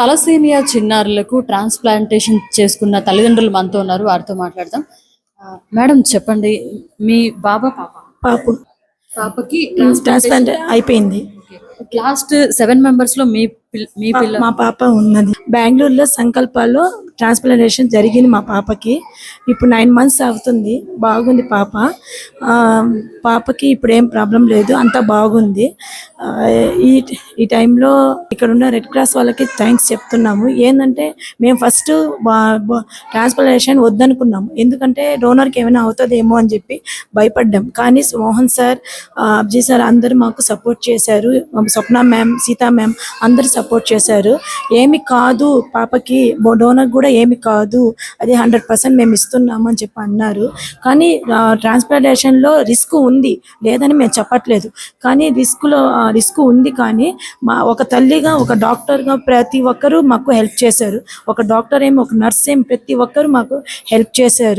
Thalassemia చిన్నారులకు transplantation చేసుకున్న తల్లిదండ్రులు మనతో ఉన్నారు వారితో మాట్లాడదాం. మేడం చెప్పండి మీ బాబా పాప? పాపు. పాపకి ట్రాన్స్ప్లాంట్ అయిపోయింది. లాస్ట్ సెవెన్ మెంబర్స్లో మీ మీ పిల్ల మా పాప ఉన్నది. బెంగళూరులో సంకల్పాలో ట్రాన్స్ప్లాంటేషన్ జరిగింది మా పాపకి. ఇప్పుడు నైన్ మంత్స్ అవుతుంది. బాగుంది పాప. పాపకి ఇప్పుడు ఏం ప్రాబ్లం లేదు. అంతా బాగుంది. ఈ ఈ టైంలో ఇక్కడ ఉన్న రెడ్ క్రాస్ వాళ్ళకి థ్యాంక్స్ చెప్తున్నాము. ఏంటంటే మేము ఫస్ట్ ట్రాన్స్ప్లాంటేషన్ వద్దనుకున్నాము. ఎందుకంటే డోనర్కి ఏమైనా అవుతుందేమో అని చెప్పి భయపడ్డాం. కానీ మోహన్ సార్ అబ్జీ సార్ అందరూ మాకు సపోర్ట్ చేశారు. స్వప్న మ్యామ్ సీతా మ్యామ్ అందరూ సపోర్ట్ చేశారు. ఏమి కాదు పాపకి డోనర్ కూడా ఏమి కాదు. అది హండ్రెడ్ పర్సెంట్ మేము ఇస్తున్నాము అని చెప్పి అన్నారు. కానీ ట్రాన్స్ప్లాంటేషన్లో రిస్క్ ఉంది. లేదని మేము చెప్పట్లేదు. కానీ రిస్క్లో రిస్క్ ఉంది కానీ మా ఒక తల్లిగా ఒక డాక్టర్గా ప్రతి ఒక్కరూ మాకు హెల్ప్ చేశారు. ఒక డాక్టర్ ఏమి ఒక నర్స్ ఏమి ప్రతి ఒక్కరు మాకు హెల్ప్ చేశారు.